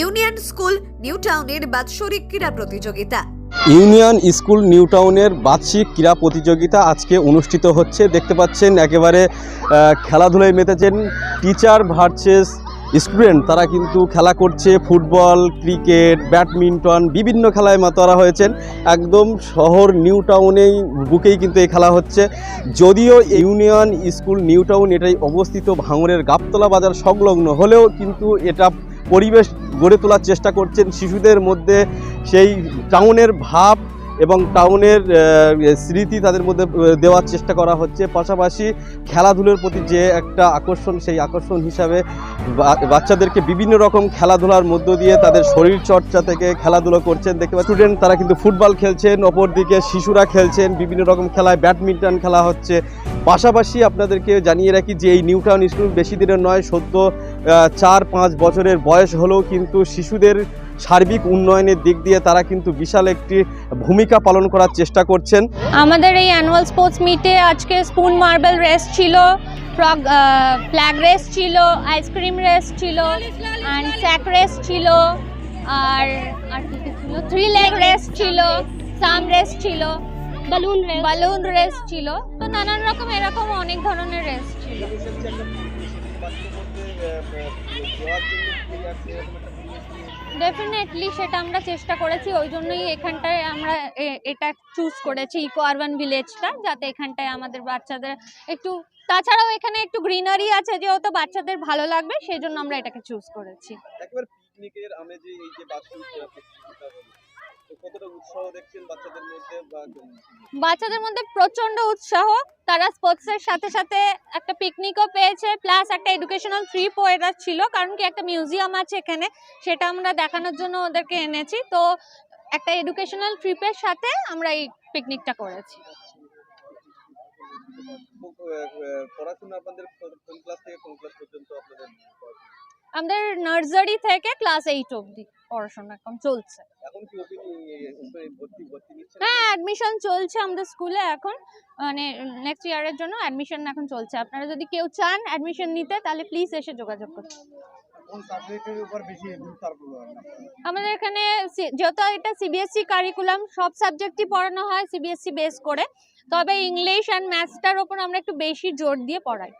Union school new টাউনের বাৎসরিক ক্রীড়া প্রতিযোগিতা। ইউনিয়ন স্কুল নিউ টাউনের বার্ষিক ক্রীড়া প্রতিযোগিতা আজকে অনুষ্ঠিত হচ্ছে। দেখতে পাচ্ছেন একেবারে খেলাধুলায় মেতেছেন টিচার ভার্সেস স্টুডেন্ট। তারা কিন্তু খেলা করছে, ফুটবল, ক্রিকেট, ব্যাডমিন্টন, বিভিন্ন খেলায় মাতোয়ারা হয়েছেন। একদম শহর নিউ টাউনেই বুকেই কিন্তু এই খেলা হচ্ছে। যদিও ইউনিয়ন স্কুল নিউ টাউন এটাই অবস্থিত ভাঙরের গাবতলা বাজার সংলগ্ন, হলেও কিন্তু এটা পরিবেশ গড়ে তোলার চেষ্টা করছেন শিশুদের মধ্যে সেই টাউনের ভাব এবং টাউনের স্মৃতি তাদের মধ্যে দেওয়ার চেষ্টা করা হচ্ছে। পাশাপাশি খেলাধুলোর প্রতি যে একটা আকর্ষণ, সেই আকর্ষণ হিসাবে বাচ্চাদেরকে বিভিন্ন রকম খেলাধুলার মধ্য দিয়ে তাদের শরীর চর্চা থেকে খেলাধুলো করছেন। দেখতে স্টুডেন্ট তারা কিন্তু ফুটবল খেলছেন, অপরদিকে শিশুরা খেলছেন, বিভিন্ন রকম খেলায় ব্যাডমিন্টন খেলা হচ্ছে। পাশাপাশি আপনাদেরকে জানিয়ে রাখি যে, এই নিউ টাউন স্কুল বেশি দিনের নয়, সদ্য চার পাঁচ বছরের বয়স হলেও কিন্তু শিশুদের সার্বিক উন্নয়নের দিক দিয়ে তারা কিন্তু বিশাল একটি ভূমিকা পালন করার চেষ্টা করছেন। আমাদের এই অ্যানুয়াল স্পোর্টস মিটে আজকে স্পুন মার্বেল রেস ছিল। ফ্রগ ফ্ল্যাগ রেস ছিল আইসক্রিম রেস ছিল অ্যান্ড স্যাক রেস ছিল আর আর কি ছিল থ্রি লেগ রেস ছিল সাম রেস ছিল বালুন রেস বালুন রেস ছিল তো নানান রকম এরকম অনেক ধরনের রেস ছিল ডেফিনেটলি সেটা আমরা চেষ্টা করেছি, ওই জন্যই এখানটায় আমরা এটা চুজ করেছি ইকো আরবান ভিলেজটা যাতে এখানটায় আমাদের বাচ্চাদের একটু, তাছাড়াও এখানে একটু গ্রিনারি আছে যেহেতু বাচ্চাদের ভালো লাগবে সেই জন্য আমরা এটাকে চুজ করেছি একবার পিকনিকের আমেজে এই যে কতটা উৎসাহ দেখছেন বাচ্চাদের মধ্যে বাচ্চাদের মধ্যে প্রচণ্ড উৎসাহ তারা স্পোর্টসের সাথে সাথে একটা পিকনিকও পেয়েছে প্লাস একটা এডুকেশনাল ট্রিপও এটা ছিল কারণ কি একটা মিউজিয়াম আছে এখানে সেটা আমরা দেখানোর জন্য ওদেরকে এনেছি তো একটা এডুকেশনাল ট্রিপের সাথে আমরা এই পিকনিকটা করেছি পড়াশোনা আপনাদের কোন ক্লাস থেকে কোন ক্লাস পর্যন্ত আপনাদের আমাদের নার্সারি থেকে ক্লাস এইট অবধি পড়াশোনা এখন চলছে হ্যাঁ অ্যাডমিশন চলছে আমাদের স্কুলে এখন। মানে নেক্সট ইয়ারের জন্য অ্যাডমিশন এখন চলছে। আপনারা যদি কেউ চান অ্যাডমিশন নিতে তাহলে প্লিজ এসে যোগাযোগ করুন। আমাদের এখানে যেহেতু এটা সিবিএসসি কারিকুলাম E সব সাবজেক্টই পড়ানো হয় সিবিএসসি বেস করে। তবে ইংলিশ অ্যান্ড ম্যাথসটার ওপর আমরা একটু বেশি জোর দিয়ে পড়াই।